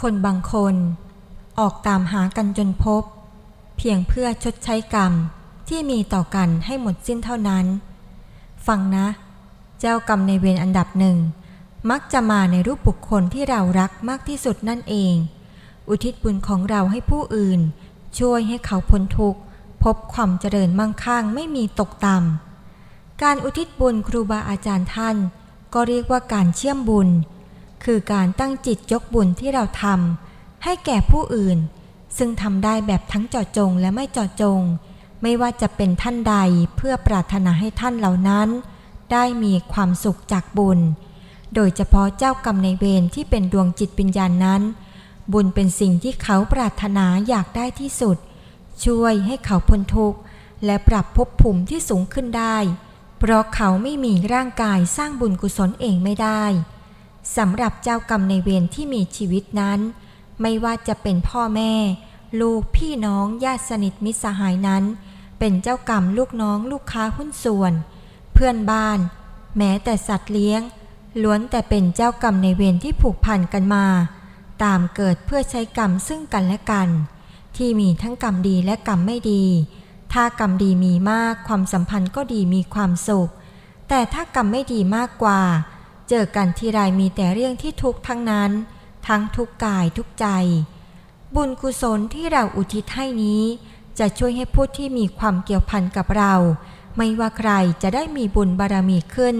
คนบางคนออกตามหากันจนพบ เพียงเพื่อชดใช้กรรมที่มีต่อกันให้หมดสิ้นเท่านั้น ฟังนะ เจ้ากรรมในเวรอันดับหนึ่ง มักจะมาในรูปบุคคลที่เรารักมากที่สุดนั่นเอง อุทิศบุญของเราให้ผู้อื่น ช่วยให้เขาพ้นทุกข์ พบความเจริญมั่งคั่งไม่มีตกต่ำการอุทิศบุญครูบาอาจารย์ท่าน ก็เรียกว่าการเชื่อมบุญ คือการตั้งจิตยกบุญที่เราทำให้แก่ผู้อื่น ซึ่งทำได้แบบทั้งเจาะจงและไม่เจาะจง ไม่ว่าจะเป็นท่านใดเพื่อปรารถนาให้ท่านเหล่านั้น ได้มีความสุขจากบุญ โดยเฉพาะเจ้ากรรมในเวรที่เป็นดวงจิตวิญญาณนั้น บุญเป็นสิ่งที่เขาปรารถนาอยากได้ที่สุด ช่วยให้เขาพ้นทุกข์และปรับภพภูมิที่สูงขึ้นได้ เพราะเขาไม่มีร่างกายสร้างบุญกุศลเองไม่ได้ สำหรับเจ้ากรรมในเวรที่มีชีวิตนั้น ไม่ว่าจะเป็นพ่อแม่ ลูกพี่น้องญาติสนิทมิตรสหายนั้น เป็นเจ้ากรรมลูกน้องลูกค้าหุ้นส่วน เพื่อนบ้าน แม้แต่สัตว์เลี้ยง ล้วนแต่เป็นเจ้ากรรมในเวรที่ผูกพันกันมา ตามเกิดเพื่อใช้กรรมซึ่งกันและกัน ที่มีทั้งกรรมดีและกรรมไม่ดี ถ้ากรรมดีมีมากความสัมพันธ์ก็ดีมีความสุข แต่ถ้ากรรมไม่ดีมากกว่า เจอกันทีไรมีแต่เรื่องที่ทุกข์ทั้งนั้น ทั้งทุกกายทุกใจ บุญกุศลที่เราอุทิศให้นี้ จะช่วยให้ผู้ที่มีความเกี่ยวพันกับเรา ไม่ว่าใครจะได้มีบุญบารมีขึ้น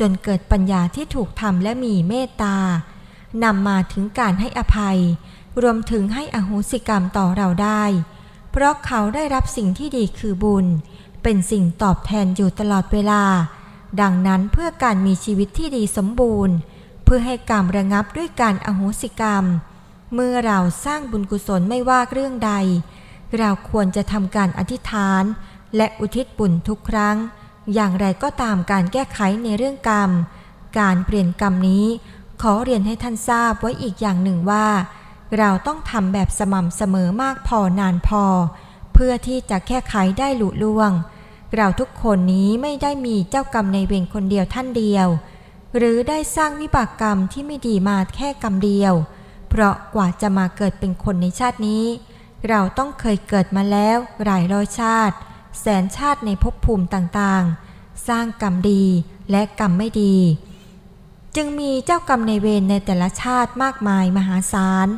จนเกิดปัญญาที่ถูกทำและมีเมตตานำมาถึงการให้อภัย รวมถึงให้อโหสิกรรมต่อเราได้ เพราะเขาได้รับสิ่งที่ดีคือบุญ เป็นสิ่งตอบแทนอยู่ตลอดเวลา ดังนั้นเพื่อการมีชีวิตที่ดีสมบูรณ์ เพื่อให้กรรมระงับด้วยการอโหสิกรรม เมื่อเราสร้างบุญกุศลไม่ว่าเรื่องใด เราควรจะทำการอธิษฐาน และอุทิศบุญทุกครั้ง อย่างไรก็ตามการแก้ไขในเรื่องกรรม การเปลี่ยนกรรมนี้ ขอเรียนให้ท่านทราบไว้อีกอย่างหนึ่งว่า เราต้องทำแบบสม่ำเสมอมากพอนานพอ เพื่อที่จะแก้ไขได้หลุล่วง เราทุกคนนี้ไม่ได้มีเจ้ากรรมในเวรคนเดียวท่านเดียว หรือได้สร้างวิบากกรรมที่ไม่ดีมาแค่กรรมเดียว เพราะกว่าจะมาเกิดเป็นคนในชาตินี้ เราต้องเคยเกิดมาแล้วหลายร้อยชาติ แสนชาติในภพภูมิต่างๆ สร้างกรรมดีและกรรมไม่ดี จึงมีเจ้ากรรมในเวรในแต่ละชาติมากมายมหาศาล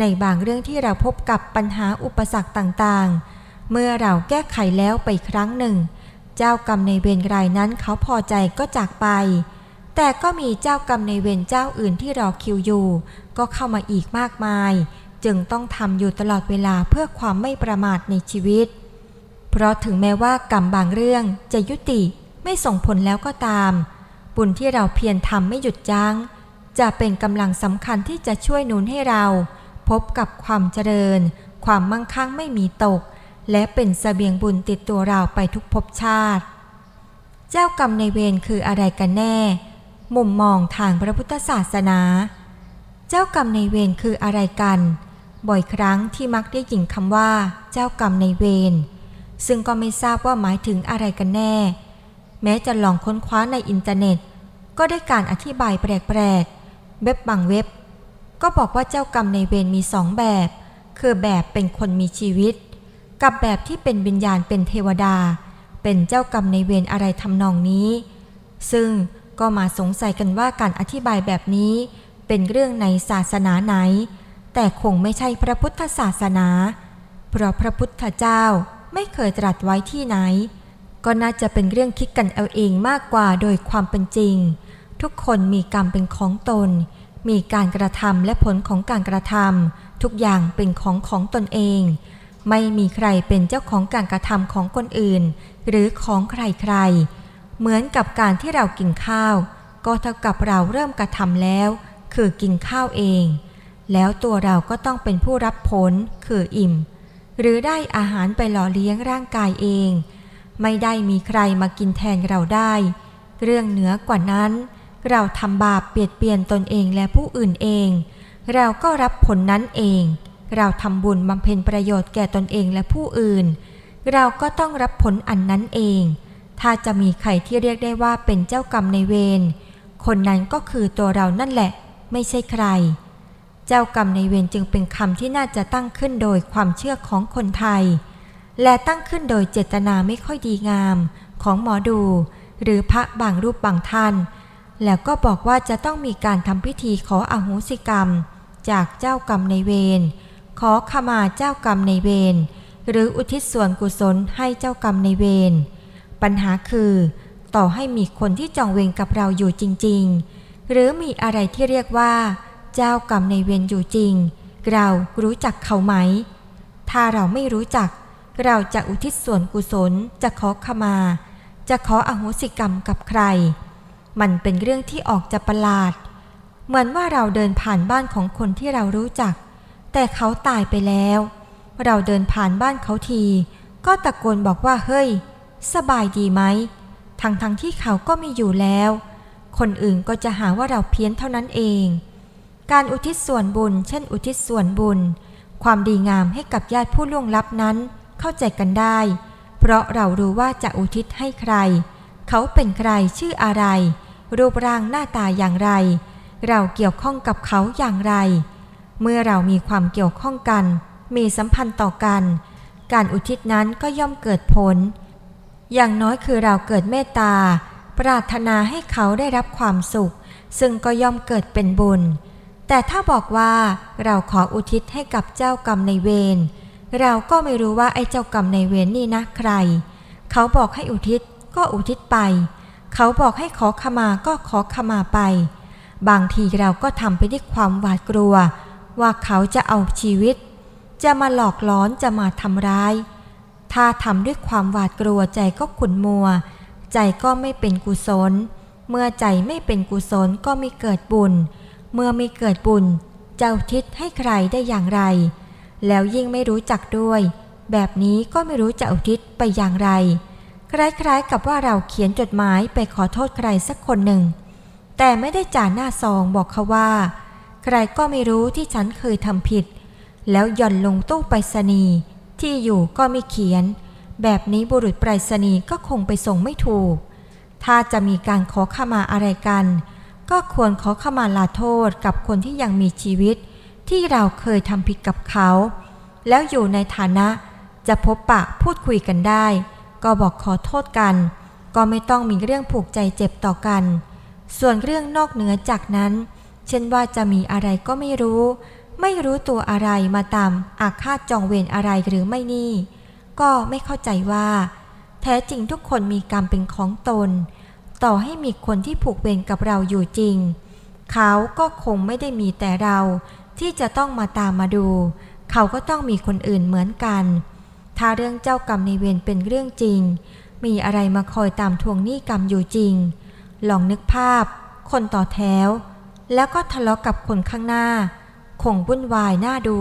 ในบางเรื่องที่เราพบกับปัญหาอุปสรรคต่างๆ เมื่อเราแก้ไขแล้วไปครั้งหนึ่ง เจ้ากรรมในเวรรายนั้นเขาพอใจก็จากไป แต่ก็มีเจ้ากรรมในเวรเจ้าอื่นที่รอคิวอยู่ ก็เข้ามาอีกมากมาย จึงต้องทำอยู่ตลอดเวลาเพื่อความไม่ประมาทในชีวิต เพราะถึงแม้ว่ากรรมบางเรื่องจะยุติไม่ส่งผลแล้วก็ตาม บุญที่เราเพียรทำไม่หยุดยัง้ง จะเป็นกำลังสำคัญที่จะช่วยหนุนให้เรา พบกับความเจริญ ความมั่งคั่งไม่มีตก และเป็นสเสบียงบุญติดตัวเราไปทุกภพชาติ เจ้ากรรมในเวรคืออะไรกันแน่ มุมมองทางพระพุทธศาสนา เจ้ากรรมในเวรคืออะไรกัน บ่อยครั้งที่มักได้ยินคำว่า เจ้ากรรมในเวรซึ่งก็ไม่ทราบว่าหมายถึงอะไรกันแน่ แม้จะลองค้นคว้าในอินเทอร์เน็ต ก็ได้การอธิบายแปลกๆ เว็บบางเว็บ ก็บอกว่าเจ้ากรรมในเวรมีสองแบบ คือแบบเป็นคนมีชีวิต กับแบบที่เป็นวิญญาณเป็นเทวดา เป็นเจ้ากรรมในเวรอะไรทำนองนี้ ซึ่งก็มาสงสัยกันว่าการอธิบายแบบนี้เป็นเรื่องในศาสนาไหน แต่คงไม่ใช่พระพุทธศาสนา เพราะพระพุทธเจ้าไม่เคยตรัสไว้ที่ไหน ก็น่าจะเป็นเรื่องคิดกันเอาเองมากกว่าโดยความเป็นจริง ทุกคนมีกรรมเป็นของตน มีการกระทำและผลของการกระทำทุกอย่างเป็นของของตนเอง ไม่มีใครเป็นเจ้าของการกระทำของคนอื่น หรือของใครๆ เหมือนกับการที่เรากินข้าว ก็เท่ากับเราเริ่มกระทำแล้ว คือกินข้าวเอง แล้วตัวเราก็ต้องเป็นผู้รับผลคืออิ่ม หรือได้อาหารไปหล่อเลี้ยงร่างกายเอง ไม่ได้มีใครมากินแทนเราได้ เรื่องเหนือกว่านั้น เราทำบาปเปลียดเปียนตนเองและผู้อื่นเอง เราก็รับผลนั้นเอง เราทำบุญบำเพ็ญประโยชน์แก่ตนเองและผู้อื่น เราก็ต้องรับผลอันนั้นเอง ถ้าจะมีใครที่เรียกได้ว่าเป็นเจ้ากรรมในเวร คนนั้นก็คือตัวเรานั่นแหละ ไม่ใช่ใคร เจ้ากรรมในเวรจึงเป็นคำที่น่าจะตั้งขึ้นโดยความเชื่อของคนไทย และตั้งขึ้นโดยเจตนาไม่ค่อยดีงาม ของหมอดู หรือพระบางรูปบางท่าน แล้วก็บอกว่าจะต้องมีการทำพิธีขออโหสิกรรม จากเจ้ากรรมในเวร ขอขมาเจ้ากรรมในเวรหรืออุทิศส่วนกุศลให้เจ้ากรรมในเวรปัญหาคือ ต่อให้มีคนที่จองเวรกับเราอยู่จริง ๆ หรือมีอะไรที่เรียกว่า เจ้ากรรมในเวรอยู่จริง เรารู้จักเขาไหม ถ้าเราไม่รู้จัก เราจะอุทิศส่วนกุศลจะขอขมา จะขออโหสิกรรมกับใคร มันเป็นเรื่องที่ออกจะประหลาด เหมือนว่าเราเดินผ่านบ้านของคนที่เรารู้จัก แต่เขาตายไปแล้ว เราเดินผ่านบ้านเขาที ก็ตะโกนบอกว่าเฮ้ย สบายดีไหม ทั้งทั้งๆที่เขาก็ม่อยู่แล้ว คนอื่นก็จะหาว่าเราเพี้ยนเท่านั้นเอง การอุทิศส่วนบุญ เช่น อุทิศส่วนบุญ ความดีงามให้กับญาติผู้ล่วงลับนั้น เข้าใจกันได้ เพราะเรารู้ว่าจะอุทิศให้ใคร เขาเป็นใครชื่ออะไร รูปร่างหน้าตาอย่างไร เราเกี่ยวข้องกับเขาอย่างไร เมื่อเรามีความเกี่ยวข้องกัน มีสัมพันธ์ต่อกัน การอุทิศนั้นก็ย่อมเกิดผล อย่างน้อยคือเราเกิดเมตตา ปรารถนาให้เขาได้รับความสุข ซึ่งก็ย่อมเกิดเป็นบุญ แต่ถ้าบอกว่าเราขออุทิศให้กับเจ้ากรรมในเวร เราก็ไม่รู้ว่าไอ้เจ้ากรรมในเวรนี่นะใคร เขาบอกให้อุทิศก็อุทิศไป เขาบอกให้ขอขมาก็ขอขมาไป บางทีเราก็ทำไปด้วยความหวาดกลัว ว่าเขาจะเอาชีวิต จะมาหลอกล้อนจะมาทำร้าย ถ้าทำด้วยความหวาดกลัวใจก็ขุนมัว ใจก็ไม่เป็นกุศล เมื่อใจไม่เป็นกุศลก็ไม่เกิดบุญ เมื่อไม่เกิดบุญจะอุทิศให้ใครได้อย่างไร แล้วยิ่งไม่รู้จักด้วย แบบนี้ก็ไม่รู้จะอุทิศไปอย่างไร คล้ายๆกับว่าเราเขียนจดหมายไปขอโทษใครสักคนหนึ่ง แต่ไม่ได้จ่าหน้าซองบอกเขาว่า ใครก็ไม่รู้ที่ฉันเคยทำผิด แล้วหย่อนลงตู้ไปรษณีย์ที่อยู่ก็ไม่เขียน แบบนี้บุรุษไปรษณีย์ก็คงไปส่งไม่ถูก ถ้าจะมีการขอขมาอะไรกัน ก็ควรขอขมาลาโทษกับคนที่ยังมีชีวิต ที่เราเคยทำผิดกับเขา แล้วอยู่ในฐานะจะพบปะพูดคุยกันได้ ก็บอกขอโทษกัน ก็ไม่ต้องมีเรื่องผูกใจเจ็บต่อกัน ส่วนเรื่องนอกเหนือจากนั้น เช่นว่าจะมีอะไรก็ไม่รู้ ไม่รู้ตัวอะไรมาตามอาฆาตจองเวรอะไรหรือไม่นี่ ก็ไม่เข้าใจว่า แท้จริงทุกคนมีกรรมเป็นของตน ต่อให้มีคนที่ผูกเวรกับเราอยู่จริง เขาก็คงไม่ได้มีแต่เรา ที่จะต้องมาตามมาดู เขาก็ต้องมีคนอื่นเหมือนกัน ถ้าเรื่องเจ้ากรรมในเวรเป็นเรื่องจริง มีอะไรมาคอยตามทวงหนี้กรรมอยู่จริงลองนึกภาพ คนต่อแถว แล้วก็ทะเลาะกับคนข้างหน้า คงวุ่นวายน่าดู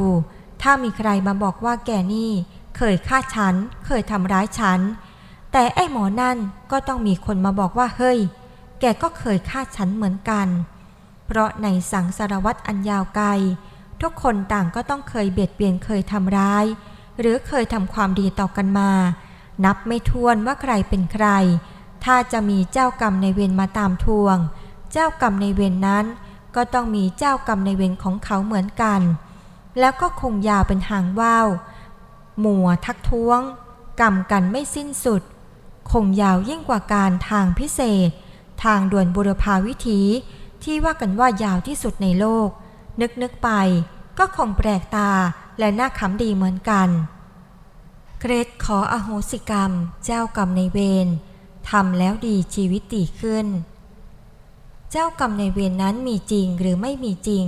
ถ้ามีใครมาบอกว่าแกนี่ เคยฆ่าฉัน เคยทำร้ายฉัน แต่ไอ้หมอนั่นก็ต้องมีคนมาบอกว่าเฮ้ย แกก็เคยฆ่าฉันเหมือนกัน เพราะในสังสารวัตรอันยาวไกล ทุกคนต่างก็ต้องเคยเบียดเบียนเคยทำร้าย หรือเคยทำความดีต่อกันมา นับไม่ถ้วนว่าใครเป็นใคร ถ้าจะมีเจ้ากรรมในเวรมาตามทวง เจ้ากรรมในเวรนนั้น ก็ต้องมีเจ้ากรรมในเวรของเขาเหมือนกัน แล้วก็คงยาวเป็นหางว่าวหมัวทักท้วง กรรมกันไม่สิ้นสุด คงยาวยิ่งกว่าการทางพิเศษ ทางด่วนบุรพาวิถีที่ว่ากันว่ายาวที่สุดในโลก นึกนึกไปก็คงแปลกตาและน่าขำดีเหมือนกัน เกรดขออโหสิกรรม เจ้ากรรมในเวรทำแล้วดีชีวิตดีขึ้น เจ้ากรรมในเวรนนั้นมีจริงหรือไม่มีจริง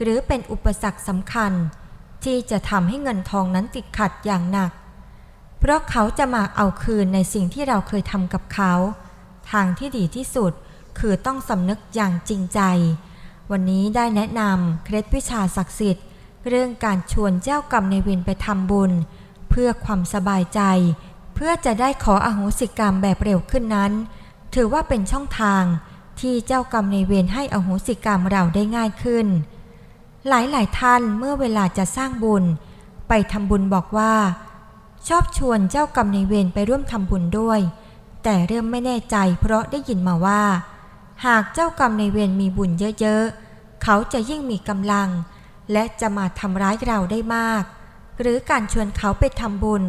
หรือเป็นอุปสรรคสำคัญ ที่จะทำให้เงินทองนั้นติดขัดอย่างหนัก เพราะเขาจะมาเอาคืนในสิ่งที่เราเคยทำกับเขา ทางที่ดีที่สุดคือต้องสำนึกอย่างจริงใจ วันนี้ได้แนะนำเคล็ดวิชาศักดิ์สิทธิ์ เรื่องการชวนเจ้ากรรมในเวรไปทำบุญ เพื่อความสบายใจ เพื่อจะได้ขออโหสิกรรมแบบเร็วขึ้นนั้น ถือว่าเป็นช่องทาง ที่เจ้ากรรมในเวรให้อโหสิกรรมเราได้ง่ายขึ้น หลายหลายท่านเมื่อเวลาจะสร้างบุญ ไปทำบุญบอกว่า ชอบชวนเจ้ากรรมในเวรไปร่วมทำบุญด้วย แต่เริ่มไม่แน่ใจเพราะได้ยินมาว่า หากเจ้ากรรมในเวรมีบุญเยอะๆ เขาจะยิ่งมีกำลัง และจะมาทำร้ายเราได้มาก หรือการชวนเขาไปทำบุญ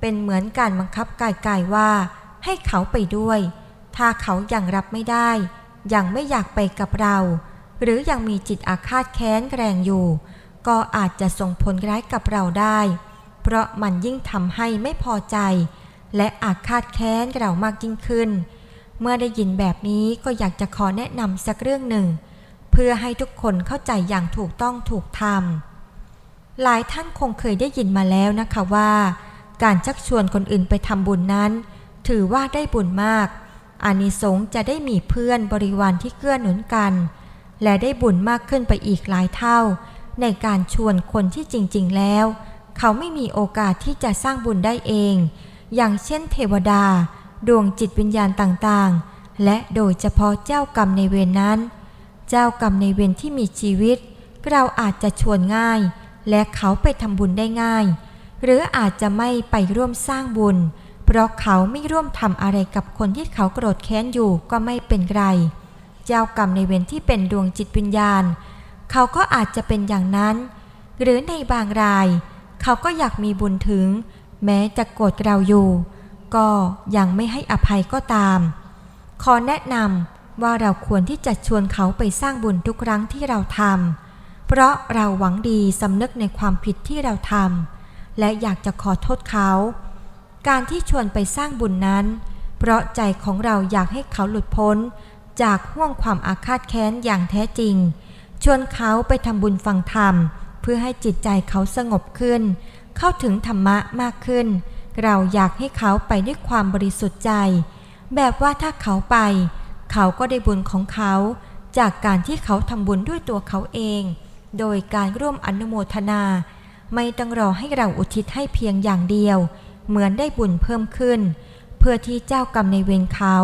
เป็นเหมือนการบังคับกายกายว่า ให้เขาไปด้วย ถ้าเขายังรับไม่ได้ ยังไม่อยากไปกับเรา หรือยังมีจิตอาฆาตแค้นแรงอยู่ ก็อาจจะส่งผลร้ายกับเราได้ เพราะมันยิ่งทำให้ไม่พอใจ และอาฆาตแค้นเรามากยิ่งขึ้น เมื่อได้ยินแบบนี้ก็อยากจะขอแนะนำสักเรื่องหนึ่ง เพื่อให้ทุกคนเข้าใจอย่างถูกต้องถูกธรรมหลายท่านคงเคยได้ยินมาแล้วนะคะว่า การชักชวนคนอื่นไปทำบุญนั้น ถือว่าได้บุญมาก อานิสงส์จะได้มีเพื่อนบริวารที่เกื้อหนุนกัน และได้บุญมากขึ้นไปอีกหลายเท่า ในการชวนคนที่จริง ๆ แล้ว เขาไม่มีโอกาสที่จะสร้างบุญได้เอง อย่างเช่นเทวดา ดวงจิตวิญญาณต่างๆ และโดยเฉพาะเจ้ากรรมในเวรนั้น เจ้ากรรมในเวรที่มีชีวิต เราอาจจะชวนง่าย และเขาไปทำบุญได้ง่าย หรืออาจจะไม่ไปร่วมสร้างบุญ เพราะเขาไม่ร่วมทำอะไรกับคนที่เขาโกรธแค้นอยู่ก็ไม่เป็นไร เจ้ากรรมในเวรที่เป็นดวงจิตวิญญาณ เขาก็อาจจะเป็นอย่างนั้น หรือในบางราย เขาก็อยากมีบุญถึง แม้จะโกรธเราอยู่ ก็ยังไม่ให้อภัยก็ตาม ขอแนะนำว่าเราควรที่จะชวนเขาไปสร้างบุญทุกครั้งที่เราทำเพราะเราหวังดีสำนึกในความผิดที่เราทำและอยากจะขอโทษเขา การที่ชวนไปสร้างบุญนั้น เพราะใจของเราอยากให้เขาหลุดพ้น จากห่วงความอาฆาตแค้นอย่างแท้จริง ชวนเขาไปทำบุญฟังธรรม เพื่อให้จิตใจเขาสงบขึ้น เข้าถึงธรรมะมากขึ้น เราอยากให้เขาไปด้วยความบริสุทธิ์ใจ แบบว่าถ้าเขาไป เขาก็ได้บุญของเขา จากการที่เขาทำบุญด้วยตัวเขาเอง โดยการร่วมอนุโมทนา ไม่ต้องรอให้เราอุทิศให้เพียงอย่างเดียว เหมือนได้บุญเพิ่มขึ้น เพื่อที่เจ้ากรรมในเวรเขา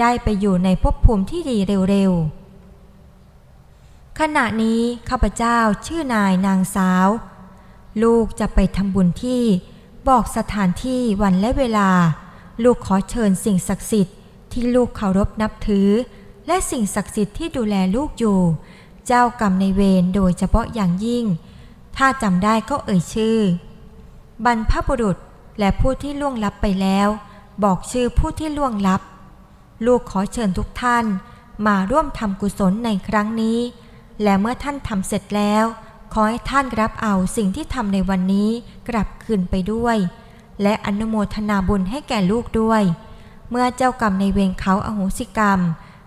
ได้ไปอยู่ในภพภูมิที่ดีเร็วๆ ขณะนี้ข้าพเจ้าชื่อนายนางสาว ลูกจะไปทำบุญที่บอกสถานที่วันและเวลา ลูกขอเชิญสิ่งศักดิ์สิทธิ์ที่ลูกเคารพนับถือ และสิ่งศักดิ์สิทธิ์ที่ดูแลลูกอยู่ เจ้ากรรมในเวรโดยเฉพาะอย่างยิ่ง ถ้าจำได้ก็เอ่ยชื่อ บรรพบุรุษ และผู้ที่ล่วงลับไปแล้ว บอกชื่อผู้ที่ล่วงลับ ลูกขอเชิญทุกท่าน มาร่วมทำกุศลในครั้งนี้ และเมื่อท่านทำเสร็จแล้ว ขอให้ท่านรับเอาสิ่งที่ทำในวันนี้กลับคืนไปด้วย และอนุโมทนาบุญให้แก่ลูกด้วย เมื่อเจ้ากรรมในเวรเขาอโหสิกรรม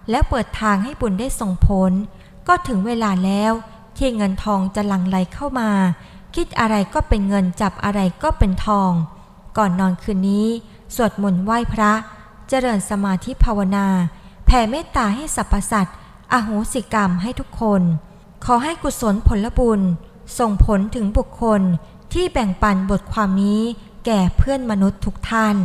และเปิดทางให้บุญได้ส่งผล ก็ถึงเวลาแล้วที่เงินทองจะหลั่งไหลเข้ามา คิดอะไรก็เป็นเงินจับอะไรก็เป็นทอง ก่อนนอนคืนนี้ สวดมนต์ไหว้พระ เจริญสมาธิภาวนา แผ่เมตตาให้สรรพสัตว์อโหสิกรรมให้ทุกคน ขอให้กุศลผลบุญ ส่งผลถึงบุคคลที่แบ่งปันบทความนี้แก่เพื่อนมนุษย์ทุกท่าน